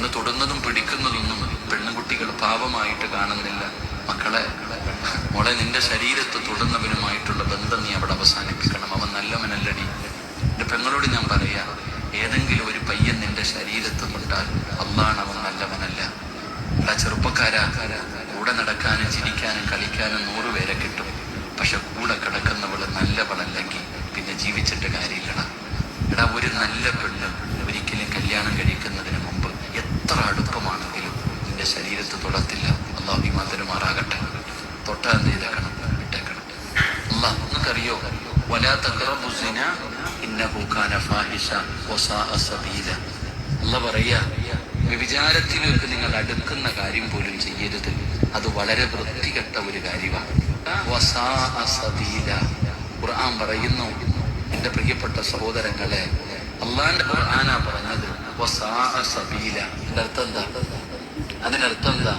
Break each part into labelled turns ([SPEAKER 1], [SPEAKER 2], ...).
[SPEAKER 1] ഇന്ന് തൊടുന്നതും പിടിക്കുന്നതൊന്നും പെണ്ണുകുട്ടികൾ പാപമായിട്ട് കാണുന്നില്ല. മക്കളെ മോളെ നിന്റെ ശരീരത്ത് തൊടുന്നവനുമായിട്ടുള്ള ബന്ധം നീ അവിടെ അവസാനിപ്പിക്കണം. അവൻ നല്ലവനല്ലടി. എന്റെ പെങ്ങളോട് ഞാൻ പറയാ ഏതെങ്കിലും ഒരു പയ്യൻ നിന്റെ ശരീരത്ത് തൊട്ടാൽ അള്ളാണ് അവൻ നല്ലവനല്ല. ആ ചെറുപ്പക്കാരാ. കൂടെ നടക്കാനും ചിരിക്കാനും കളിക്കാനും നൂറുപേരെ കിട്ടും. പക്ഷെ കൂടെ കിടക്കുന്നവൾ നല്ലവളല്ലെങ്കിൽ പിന്നെ ജീവിച്ചിട്ട് കാര്യമില്ലടാ. എടാ ഒരു നല്ല പെണ്ണ് ഒരിക്കലും കല്യാണം കഴിക്കുന്നതിന് മുമ്പ് എത്ര അടുപ്പമാണെങ്കിലും നിന്റെ ശരീരത്ത് തൊടത്തില്ല. അള്ളാഹി മാതരുമാറാകട്ടെ തൊട്ടാൽ എന്ത് ചെയ്തേക്കണം വിട്ടേക്കണം അള്ളാഹ് നിങ്ങൾക്കറിയോ? അള്ളാഹ് പറയാ വ്യഭിചാരത്തിലേക്ക് നിങ്ങൾ അടുക്കുന്ന കാര്യം പോലും ചെയ്യരുത്. അത് വളരെ വൃത്തികെട്ട ഒരു കാര്യമാണ്. ഖുർആൻ പറയുന്നു എന്റെ പ്രിയപ്പെട്ട സഹോദരങ്ങളെ അള്ളാന്റെ ഖുർആനാ പറഞ്ഞത് അർത്ഥം എന്താ? അതിനർത്ഥം എന്താ?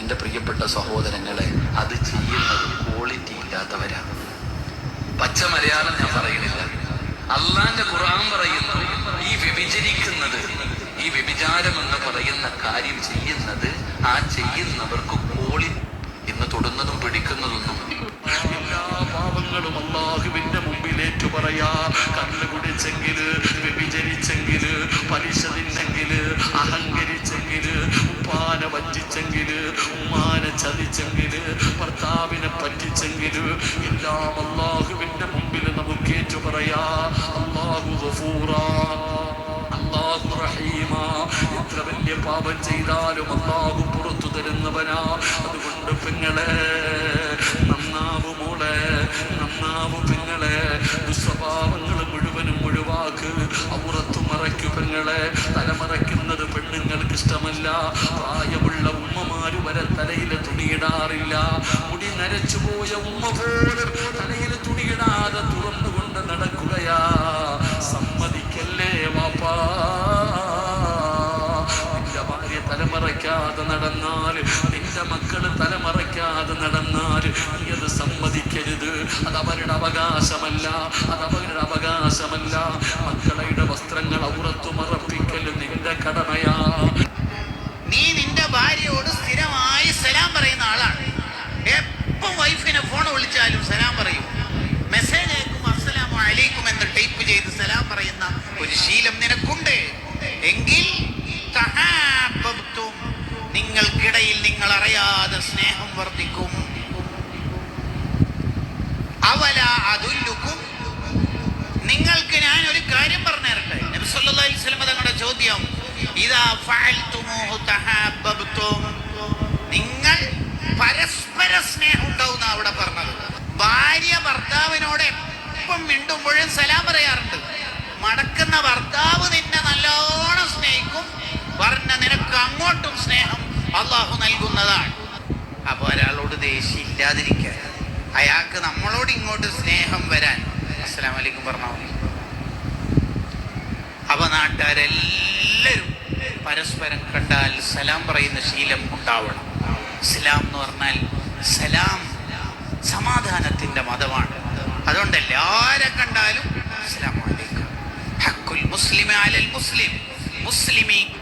[SPEAKER 1] എന്റെ പ്രിയപ്പെട്ട സഹോദരങ്ങളെ അത് ചെയ്യുന്നത് ക്വാളിറ്റി ഇല്ലാത്തവരാണ് പച്ച മലയാളം ഞാൻ പറയുന്നില്ല. അള്ളാന്റെ ഖുർആൻ പറയുന്നു ഈ വ്യഭിചരിക്കുന്നത് ഈ വ്യഭിചാരം എന്ന് പറയുന്ന കാര്യം ചെയ്യുന്നത് ആ ചെയ്യുന്നവർക്ക് കോളി ഇന്ന് തൊടുന്നതും പിടിക്കുന്നതൊന്നും
[SPEAKER 2] എല്ലാ പാപങ്ങളും അള്ളാഹുവിന്റെ മുമ്പിലേറ്റു പറയാ. കണ്ണു കുടിച്ചെങ്കിൽ പലിശ തിന്നെങ്കിൽ അഹങ്കരിച്ചെങ്കിൽ ഉപ്പാനെ വഞ്ചിച്ചെങ്കിൽ ഉമ്മാനെ ചതിച്ചെങ്കിൽ ഭർത്താവിനെ പറ്റിച്ചെങ്കിൽ എല്ലാം അള്ളാഹുവിന്റെ മുമ്പിൽ നമുക്ക് ഏറ്റു പറയാ അള്ളാഹു റഹീമ. എത്ര വലിയ പാപം ചെയ്താലും അള്ളാഹു പുറത്തു തരുന്നവനാ. അതുകൊണ്ട് പെങ്ങളെ പെങ്ങളെ തലമറയ്ക്കുന്നത് പെണ്ണുങ്ങൾക്ക് ഇഷ്ടമല്ല പ്രായമുള്ള ഉമ്മമാര് വരെ തലയിൽ തുണിയിടാറില്ല. മുടി നരച്ചു പോയ ഉമ്മ പോലും തലയിൽ തുണിയിടാതെ തുറന്നുകൊണ്ട് നടക്കുകയാ. സമ്മതിക്കല്ലേ വാപ്പാ? തലമറയ്ക്കാതെ നടന്നാൽ നിന്റെ മക്കൾ തലമറയ്ക്കാതെ നടന്നാൽ നീ അത് സമ്മതിക്കരുത്. അത് അവരുടെ അവകാശമല്ല. അത് അവരുടെ അവകാശമല്ല. മക്കളുടെ നിന്റെ കടമയാ.
[SPEAKER 3] നീ നിന്റെ ഭാര്യയോട് സ്ഥിരമായി സലാം പറയുന്ന ആളാണ്. എപ്പം വൈഫിനെ ഫോൺ വിളിച്ചാലും സലാം പറയും. മെസ്സേജ് അയക്കും അസ്സലാമു അലൈക്കും എന്ന് ടൈപ്പ് ചെയ്ത് സലാം പറയുന്ന ഒരു ശീലം നിനക്കുണ്ട്. എങ്കിൽ. നിങ്ങൾക്കിടയിൽ നിങ്ങൾ അറിയാതെ സ്നേഹം വർദ്ധിക്കും. നിങ്ങൾ പരസ്പര സ്നേഹം ഉണ്ടാവുന്ന അവിടെ പറഞ്ഞത്. ഭാര്യ ഭർത്താവിനോട് എപ്പം മിണ്ടുമ്പോഴും സലാം പറയാറുണ്ട്. മടക്കുന്ന ഭർത്താവ് നിന്നെ നല്ലോണം സ്നേഹിക്കും. പറഞ്ഞ നിനക്ക് അങ്ങോട്ടും സ്നേഹം അള്ളാഹു നൽകുന്നതാണ്. അപ്പൊ ഒരാളോട് ദേഷ്യം ഇല്ലാതിരിക്കാൻ അയാൾക്ക് നമ്മളോട് ഇങ്ങോട്ട് സ്നേഹം വരാൻ അസ്സലാമലൈക്കും പറഞ്ഞാൽ മതി. അപ്പൊ നാട്ടുകാരെല്ലാവരും പരസ്പരം കണ്ടാൽ സലാം പറയുന്ന ശീലം ഉണ്ടാവണം. ഇസ്ലാം എന്ന് പറഞ്ഞാൽ സലാം സമാധാനത്തിന്റെ മതമാണ്. അതുകൊണ്ട് എല്ലാരെ കണ്ടാലും അസ്സലാമു അലൈക്കും. ഹക്കുൽ മുസ്ലിമി അലൽ മുസ്ലിം. മുസ്ലിമി